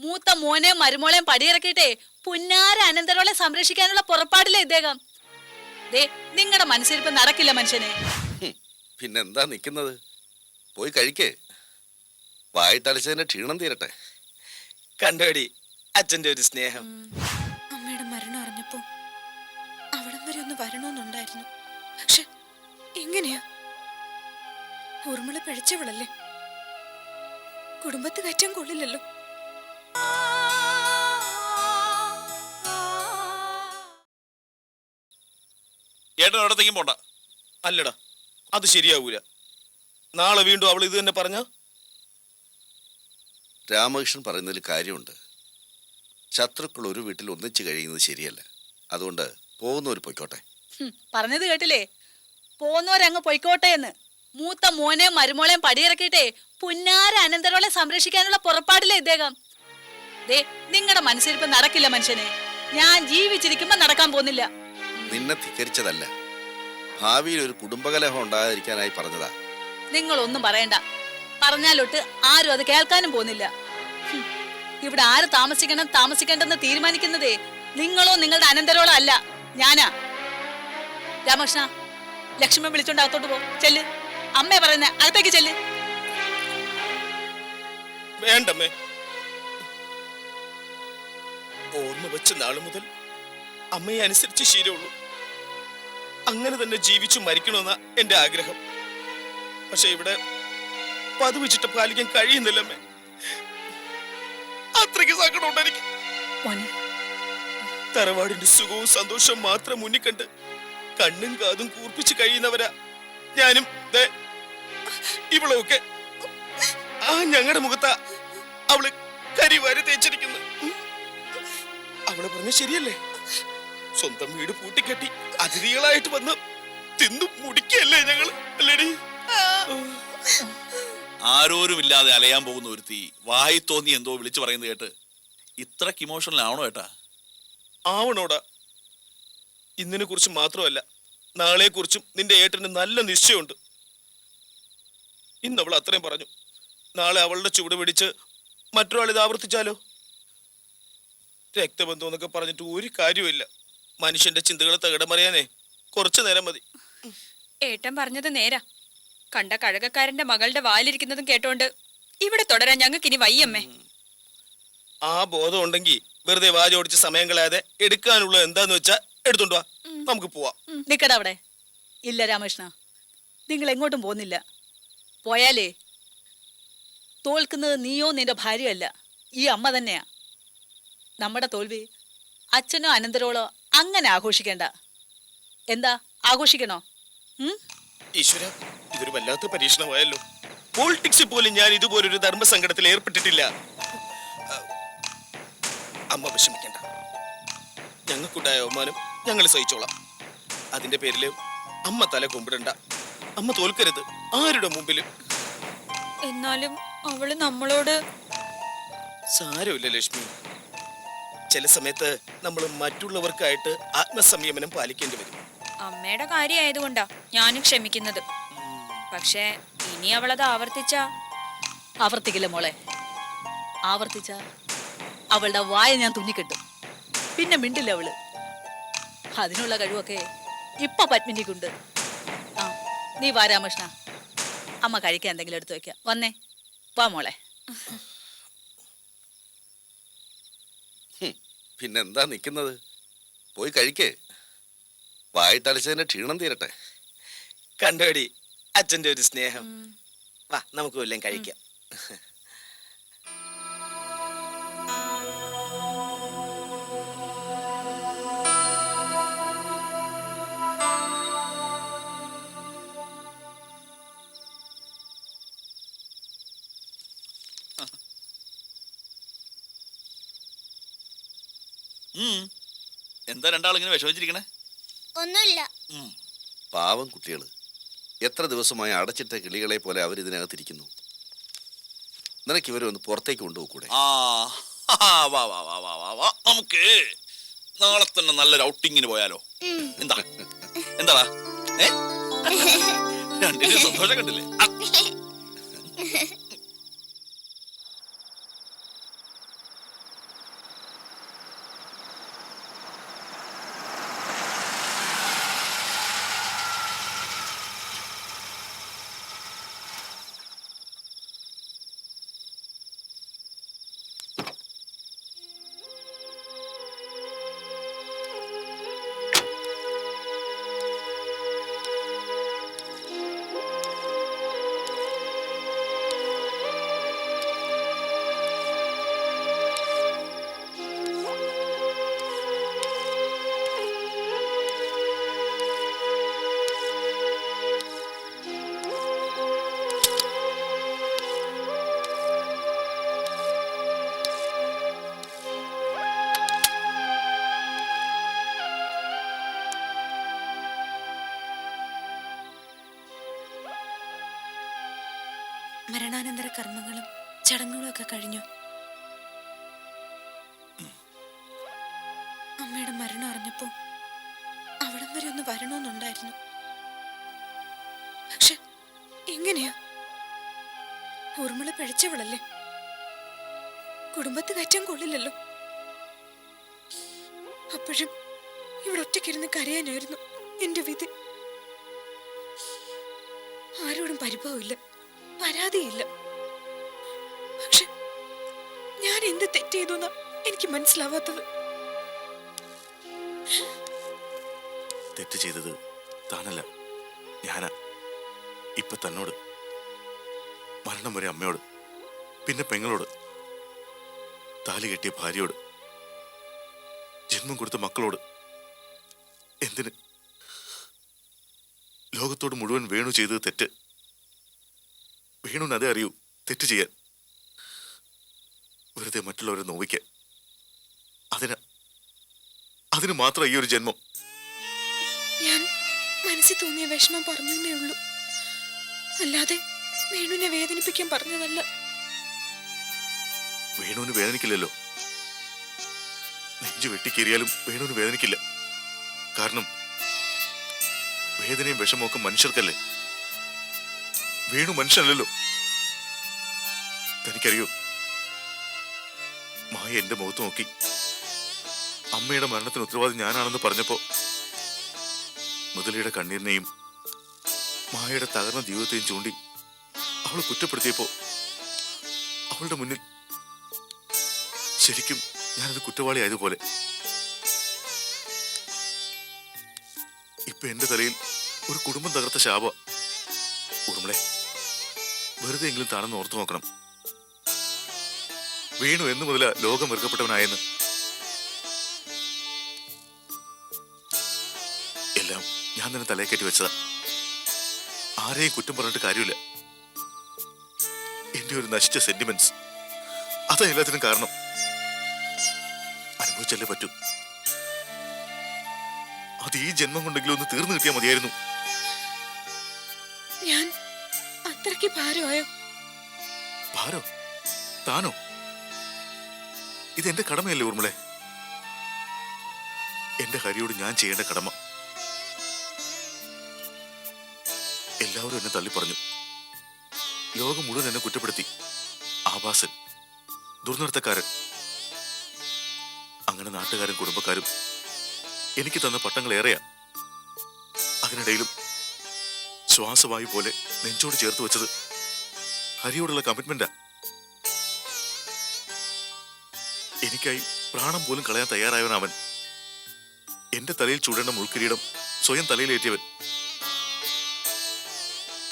മൂത്ത മോനെയും മരുമോളെയും പടിയിറക്കിയിട്ടേ പുന്നാര അനന്തരോളെ സംരക്ഷിക്കാനുള്ള പുറപ്പാടില്ലേ ഇദ്ദേഹം? ദേ നിങ്ങളുടെ മനസ്സിരിപ്പ് നടക്കില്ല മനുഷ്യനെ. പിന്നെന്താ നിൽക്കുന്നത് പോയി കഴിക്കേ. വായിട്ടലച്ചതിന്റെ ക്ഷീണം തീരട്ടെ. കണ്ടോടി അച്ഛന്റെ ഒരു സ്നേഹം. അമ്മയുടെ മരണം അറിഞ്ഞപ്പോ അവിടം വരെ ഒന്ന് വരണമെന്നുണ്ടായിരുന്നു. പക്ഷെ എങ്ങനെയാ? ഊർമിള പിഴച്ചവളല്ലേ? കുടുംബത്ത് കയറ്റാൻ കൊള്ളില്ലല്ലോ. ഏട്ടൻ ഒരിടത്തേക്കും പോണ്ട അല്ലടാ അത് ശരിയാവൂല. നാളെ വീണ്ടും അവൾ ഇത് തന്നെ പറഞ്ഞ? രാമകൃഷ്ണൻ പറയുന്നതിൽ കാര്യമുണ്ട്. ശത്രുക്കൾ ഒരു വീട്ടിൽ ഒന്നിച്ചു കഴിയുന്നത് ശരിയല്ല. അതുകൊണ്ട് പോകുന്നവർ പൊയ്ക്കോട്ടെ. പറഞ്ഞത് കേട്ടില്ലേ? പോകുന്നവരങ്ങ് പൊയ്ക്കോട്ടെ എന്ന്. മൂത്ത മോനെയും മരുമോളെയും പടിയിറക്കിയിട്ടേ പുന്നാര അനന്തരോളെ സംരക്ഷിക്കാനുള്ള പുറപ്പാടില്ലേ ഇദ്ദേഹം? ദേ നിങ്ങളുടെ മനസ്സിരിപ്പ് നടക്കില്ല മനുഷ്യനെ. ഞാൻ ജീവിച്ചിരിക്കുമ്പോ നടക്കാൻ പോകുന്നില്ല. നിന്നെ ധിക്കരിച്ചതല്ല. ഭാവിയിൽ ഒരു കുടുംബകലഹം ഉണ്ടാകാതിരിക്കാനായി പറഞ്ഞതാ. നിങ്ങൾ ഒന്നും പറയണ്ട. പറഞ്ഞാലൊട്ട് ആരും അത് കേൾക്കാനും പോകുന്നില്ല. ഇവിടെ ആര് താമസിക്കണം താമസിക്കേണ്ടെന്ന് തീരുമാനിക്കുന്നതേ നിങ്ങളോ നിങ്ങളുടെ അനന്തരോളോ അല്ല. ഞാനാ. രാമകൃഷ്ണ ലക്ഷ്മി വിളിച്ചോണ്ട് അകത്തോട്ട് പോ. ചെല്ല്. അമ്മ പറയുന്ന അകത്തേക്ക് ചെല്ല്. വേണ്ടമ്മേ. ഓർമ്മ വെച്ച നാളു മുതൽ അമ്മയെ അനുസരിച്ച് ശീലമുള്ളൂ. അങ്ങനെ തന്നെ ജീവിച്ചു മരിക്കണമെന്ന എന്റെ ആഗ്രഹം. പക്ഷെ ഇവിടെ പതുവച്ചിട്ട് പാലിക്കാൻ കഴിയുന്നില്ലമ്മേ അത്രയ്ക്ക് സങ്കടമുണ്ട് എനിക്ക്. തറവാടിന്റെ സുഖവും സന്തോഷവും മാത്രം മുന്നിൽ കണ്ട് കണ്ണും കാതും കൂർപ്പിച്ച് കഴിയുന്നവരാ ഞാനും. ഇവളൊക്കെ. ആ ഞങ്ങളുടെ മുഖത്താ അവൾ കരി വരെ തേച്ചിരിക്കുന്നു. അവൾ പറഞ്ഞ ശരിയല്ലേ? സ്വന്തം വീട് പൂട്ടിക്കെട്ടി അതിഥികളായിട്ട് വന്ന് തിന്നു മുടിക്കല്ലേ ഞങ്ങൾ അല്ലേടി? ആരോരുമില്ലാതെ അലയാൻ പോകുന്ന ഒരുത്തി വായി തോന്നി എന്തോ വിളിച്ചു പറയുന്നത് കേട്ട് ഇത്രക്ക് ഇമോഷണൽ ആവണോ ഏട്ടാ? ആവണോടാ. ഇന്നിനെ കുറിച്ച് മാത്രമല്ല നാളെ കുറിച്ചും നിന്റെ ഏട്ടന് നല്ല നിശ്ചയമുണ്ട്. ഇന്ന് അവൾ അത്രയും പറഞ്ഞു നാളെ അവളുടെ ചുവട് പിടിച്ച് മറ്റൊരാൾ ഇത് ആവർത്തിച്ചാലോ? രക്തബന്ധം എന്നൊക്കെ പറഞ്ഞിട്ട് ഒരു കാര്യമില്ല മനുഷ്യന്റെ ചിന്തകളെ തകിടം പറയാനേ കുറച്ചു നേരം മതി. ഏട്ടൻ പറഞ്ഞത് നേരാ. കണ്ട കഴകക്കാരന്റെ മകളുടെ വാലിരിക്കുന്നതും കേട്ടോണ്ട് ഇവിടെ തുടരാൻ ഞങ്ങൾക്ക് ഇനി വയ്യമ്മേ ആ ബോധം ഉണ്ടെങ്കിൽ വെറുതെ വാചോടിച്ച് സമയം കളയാതെ എടുക്കാനുള്ള എന്താന്ന് വെച്ചാ എടുത്തോണ്ട് വാ. നമുക്ക് പോവാം. നിക്കട അവിടെ. ഇല്ല രാമകൃഷ്ണ നിങ്ങൾ എങ്ങോട്ടും പോകുന്നില്ല പോയാലേ തോൽക്കുന്നത് നീയോ നിന്റെ ഭാര്യയല്ല ഈ അമ്മ തന്നെയാ. നമ്മുടെ തോൽവി അച്ഛനോ അനന്തരോളോ അങ്ങനെ ആഘോഷിക്കേണ്ട. എന്താ? ആഘോഷിക്കണോ? ഈശ്വര ഇതൊരു വല്ലാത്ത പരീക്ഷണമായല്ലോ. പോളിറ്റിക്സിൽ പോലും ഞാൻ ഇതുപോലൊരു ധർമ്മസങ്കടത്തിൽ ഏർപ്പെട്ടിട്ടില്ല. ആ, അമ്മ വിഷമിക്കണ്ട. ഞങ്ങൾക്കുണ്ടായ അവമാനം ഞങ്ങൾ സഹിച്ചോളാം. അതിന്റെ പേരിൽ അമ്മ തല കുമ്പിടണ്ട. അമ്മ തോൽക്കരുത്. ആരുടെ മുമ്പിലും? എന്നാലും അവൾ നമ്മളോട് സാരമില്ല ലക്ഷ്മി. ചില സമയത്ത് നമ്മൾ മറ്റുള്ളവർക്കായിട്ട് ആത്മസംയമനം പാലിക്കേണ്ടി വരും. അമ്മയുടെ കാര്യമായതുകൊണ്ടാ ഞാനും ക്ഷമിക്കുന്നത്. പക്ഷേ ഇനി അവളത് ആവർത്തിച്ച? ആവർത്തിക്കില്ല മോളെ. ആവർത്തിച്ച? അവളുടെ വായ ഞാൻ തുന്നിക്കെട്ടും. പിന്നെ മിണ്ടില്ല അവൾ. അതിനുള്ള കഴിവൊക്കെ ഇപ്പൊ പത്മിനിക്കുണ്ട്. ആ നീ വാ രാമകൃഷ്ണ. അമ്മ കഴിക്കാൻ എന്തെങ്കിലും എടുത്തു വെക്കാം. വന്നേ. വാ മോളെ. പിന്നെന്താ നിൽക്കുന്നത് പോയി കഴിക്കേ. വായിട്ടലച്ചതിന്റെ ക്ഷീണം തീരട്ടെ. കണ്ടോടി അച്ഛന്റെ ഒരു സ്നേഹം. വാ നമുക്ക് വല്ലതും കഴിക്കാം. എന്താ രണ്ടാളിങ്ങനെ വിഷമിച്ചിരിക്കണേ? ഒന്നുമില്ല. പാവം കുട്ടികൾ എത്ര ദിവസമായി അടച്ചിട്ട കിളികളെ പോലെ അവർ ഇതിനകത്തിരിക്കുന്നു. നിനക്ക് ഇവരെ ഒന്ന് പുറത്തേക്ക് കൊണ്ടുപോകൂടെ ആ ആ, വാ വാ വാ വാ വാ വാ നമുക്ക് നാളെ തന്നെ നല്ലൊരു ഔട്ടിങ്ങിന് പോയാലോ? എന്താ? എന്താടാ? ഏ? രണ്ടിനും സന്തോഷം കണ്ടില്ലേ? ആ, മരണാനന്തര കർമ്മങ്ങളും ചടങ്ങുകളും ഒക്കെ കഴിഞ്ഞു. അമ്മയുടെ മരണം അറിഞ്ഞപ്പോ അവിടം വരെ ഒന്ന് വരണമെന്നുണ്ടായിരുന്നു. പക്ഷെ എങ്ങനെയാ? ഊർമിള പിഴച്ചവളല്ലേ? കുടുംബത്ത് കയറ്റാൻ കൊള്ളില്ലല്ലോ. അപ്പോഴും ഇവിടെ ഒറ്റയ്ക്കിരുന്ന് കരയാനായിരുന്നു എന്റെ വിധി. ആരോടും പരിഭവമില്ല. പരാതിയില്ല പക്ഷെ ഞാൻ എന്ത് തെറ്റ് ചെയ്തു എന്നാ എനിക്ക് മനസ്സിലാവാത്തത്. തെറ്റ് ചെയ്തത് താനല്ല ഞാനാ. ഇപ്പൊ തന്നോട് മരണം വരെ അമ്മയോട് പിന്നെ പെങ്ങളോട് താലി കെട്ടിയ ഭാര്യയോട് ജന്മം കൊടുത്ത മക്കളോട് എന്തിന്? ലോകത്തോട് മുഴുവൻ വേണു ചെയ്തത് തെറ്റ്. വേണുവിന് അതേ അറിയൂ. തെറ്റ് ചെയ്യാൻ. വെറുതെ മറ്റുള്ളവരെ നോവിക്കാൻ. അതിന് അതിന് മാത്രം ഈ ഒരു ജന്മം. ഞാൻ മനസ്സിൽ തോന്നിയ വിഷമം പറഞ്ഞേ ഉള്ളൂ. അല്ലാതെ വേണുവിനെ വേദനിപ്പിക്കാൻ പറഞ്ഞതല്ല. വേണുവിന് വേദനിക്കില്ലല്ലോ. നെഞ്ചു വെട്ടിക്കേറിയാലും വേണുവിന് വേദനിക്കില്ല. കാരണം വേദനയും വിഷമമൊക്കെ മനുഷ്യർക്കല്ലേ. വേണു മനുഷ്യനല്ലല്ലോ. തനിക്കറിയോ? മായ എന്റെ മുഖത്ത് നോക്കി. അമ്മയുടെ മരണത്തിന് ഉത്തരവാദി ഞാനാണെന്ന് പറഞ്ഞപ്പോ മുതലയുടെ കണ്ണീരിനെയും മായയുടെ തകർന്ന ജീവിതത്തെയും ചൂണ്ടി അവളെ കുറ്റപ്പെടുത്തിയപ്പോ അവളുടെ മുന്നിൽ ശരിക്കും ഞാനത് കുറ്റവാളി ആയതുപോലെ. ഇപ്പൊ എന്റെ തലയിൽ ഒരു കുടുംബം തകർത്ത ശാപ. ഉറുമളെ വെറുതെ എങ്കിലും താണെന്ന് ഓർത്തു നോക്കണം. വീണു എന്ന് മുതല ലോകം വെറുക്കപ്പെട്ടവനായെന്ന്. എല്ലാം ഞാൻ തന്നെ തലയെ കെട്ടി വെച്ചതാ. ആരെയും കുറ്റം പറഞ്ഞിട്ട് കാര്യമില്ല. എന്റെ ഒരു നശിച്ച സെന്റിമെന്റ്സ് അതാ എല്ലാത്തിനും കാരണം. അനുഭവിച്ചല്ലേ പറ്റൂ. അത് ഈ ജന്മം കൊണ്ടെങ്കിലും ഒന്ന് തീർന്നു കിട്ടിയാൽ മതിയായിരുന്നു. അത്രയ്ക്ക് ഭാരമായോ ഭാരോ താനോ? ഇത് എന്റെ കടമയല്ലേ ഊർമിളെ? എന്റെ ഹരിയോട് ഞാൻ ചെയ്യേണ്ട കടമ. എല്ലാവരും എന്നെ തള്ളി പറഞ്ഞു ലോകം മുഴുവൻ എന്നെ കുറ്റപ്പെടുത്തി. ആവാസൻ ദുർനടത്തക്കാരൻ അങ്ങനെ നാട്ടുകാരും കുടുംബക്കാരും എനിക്ക് തന്ന പട്ടങ്ങൾ ഏറെയാ. അതിനിടയിലും ശ്വാസവായു പോലെ നെഞ്ചോട് ചേർത്ത് വെച്ചത്. ഹരിയോടുള്ള കമ്മിറ്റ്മെന്റാ എനിക്കായി പ്രാണം പോലും കളയാൻ തയ്യാറായവൻ എന്റെ തലയിൽ ചൂടേണ്ട മുൾക്കിരീടം സ്വയം തലയിലേറ്റിയവൻ.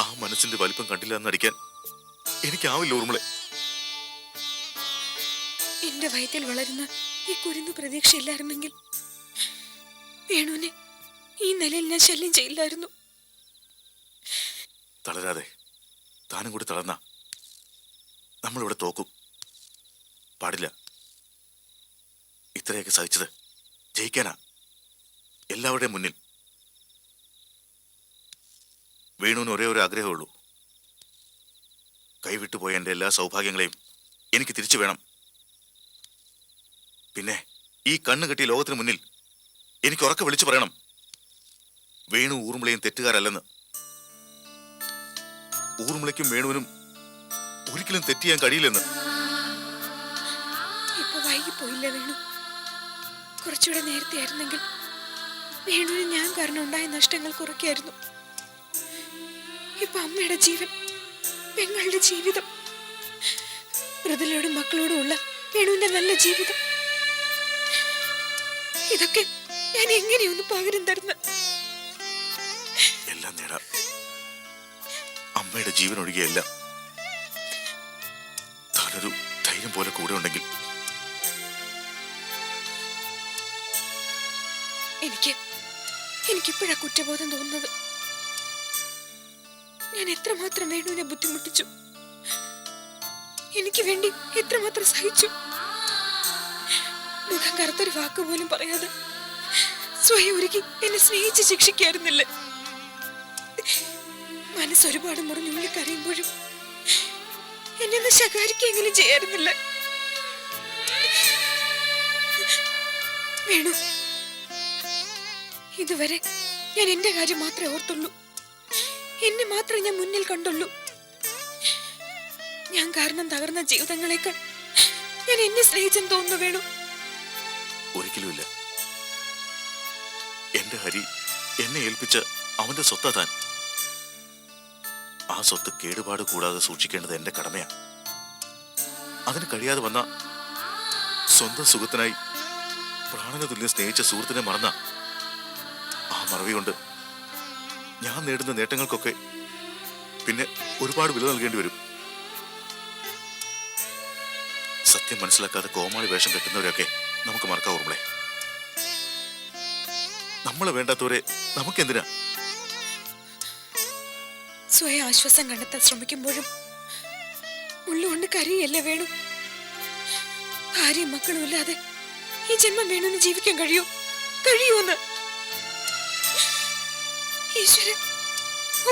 ആ മനസ്സിന്റെ വലിപ്പം കണ്ടില്ല എന്നടിക്കാൻ എനിക്കാവില്ല ഊർമിളെ. എന്റെ വയറ്റിൽ വളരുന്ന ഈ കുരുന്ന് പ്രതീക്ഷയില്ലായിരുന്നെങ്കിൽ വേണുവിനെ ഈ നിലയിൽ ഞാൻ ശല്യം ചെയ്യില്ലായിരുന്നു. തളരാതെ. താനും കൂടി തളർന്ന. നമ്മളിവിടെ തോക്കും. പാടില്ല. ഇത്രയൊക്കെ സഹിച്ചത് ജയിക്കാനാ. എല്ലാവരുടെയും മുന്നിൽ. വേണുവിന് ഒരേ ഒരു ആഗ്രഹമുള്ളൂ കൈവിട്ടു പോയ എന്റെ എല്ലാ സൗഭാഗ്യങ്ങളെയും എനിക്ക് തിരിച്ചു വേണം. പിന്നെ ഈ കണ്ണ് കെട്ടിയ ലോകത്തിന് മുന്നിൽ എനിക്ക് ഉറക്കെ വിളിച്ചു പറയണം. വേണു ഊർമിളയും തെറ്റുകാരല്ലെന്ന് ഊർമിളയ്ക്കും വേണുവിനും ഒരിക്കലും തെറ്റ് ചെയ്യാൻ കഴിയില്ലെന്ന്. വേണു? കുറച്ചുകൂടെ നേരത്തെ ആയിരുന്നെങ്കിൽ വേണുവിന് ഞാൻ കാരണം ഉണ്ടായ നഷ്ടങ്ങൾ കുറയ്ക്കായിരുന്നു. ഇപ്പൊ അമ്മയുടെ ജീവൻ പെങ്ങളുടെ ജീവിതം മൃദുലയോടും മക്കളോടും ഉള്ള വേണുവിന്റെ നല്ല ജീവിതം. ഇതൊക്കെ ഞാൻ എങ്ങനെയൊന്ന് പകരം തരുന്ന അമ്മയുടെ ജീവൻ ഒഴികെയല്ല. താനൊരു ധൈര്യം പോലെ കൂടെ ഉണ്ടെങ്കിൽ. എനിക്ക് എനിക്കിപ്പോഴാ കുറ്റബോധം തോന്നുന്നത്. ഞാൻ എത്രമാത്രം വേണുവിനെ ബുദ്ധിമുട്ടിച്ചു. എനിക്ക് വേണ്ടി എത്രമാത്രം സഹിച്ചു. മുഖം കറുത്തൊരു വാക്ക് പോലും പറയാതെ സ്വയം ഒരുക്കി എന്നെ സ്നേഹിച്ച് മനസ്സൊരുപാട് മുറിഞ്ഞുള്ളി കരയുമ്പോഴും എന്നെ ഒന്ന് ശകാരിക്കെങ്കിലും ചെയ്യാറുന്നില്ല? വേണു. ഇതുവരെ ഞാൻ എന്റെ കാര്യം മാത്രമേ ഓർത്തുള്ളൂ. എന്നെ മാത്രമേ ഞാൻ മുന്നിൽ കണ്ടുള്ളൂ. ഞാൻ കാരണം തകർന്ന ജീവിതങ്ങളെക്കാൾ ഞാൻ എന്നെ സ്നേഹിച്ചെന്ന് തോന്നുന്നു വേണു. ഒരിക്കലുമില്ല. എന്റെ ഹരി എന്നെ ഏൽപ്പിച്ച അവന്റെ സ്വത്താ താൻ. ആ സ്വത്ത് കേടുപാട് കൂടാതെ സൂക്ഷിക്കേണ്ടത് എന്റെ കടമയാണ്. അതിന് കഴിയാതെ വന്ന സ്വന്തം സുഖത്തിനായി പ്രാണന തുല്യം സ്നേഹിച്ച സുഹൃത്തിനെ മറന്ന ആ മറവി കൊണ്ട് ഞാൻ നേടുന്ന നേട്ടങ്ങൾക്കൊക്കെ പിന്നെ ഒരുപാട് വില നൽകേണ്ടി വരും. സത്യം മനസ്സിലാക്കാതെ കോമാളി വേഷം കെട്ടുന്നവരെയൊക്കെ നമുക്ക് മറക്കാം ഓർമ്മളെ നമ്മളെ വേണ്ടാത്തവരെ നമുക്കെന്തിനാ? സ്വയം ആശ്വാസം കണ്ടെത്താൻ ശ്രമിക്കുമ്പോഴും ഉള്ളുകൊണ്ട് കരയല്ലേ വേണു? ഭാര്യയും മക്കളും ഇല്ലാതെ ഈ ജന്മം വേണുവിന് ജീവിക്കാൻ കഴിയൂ. കഴിയൂന്ന്. ഈശ്വരൻ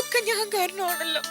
ഒക്കെ ഞാൻ കാരണമാണല്ലോ.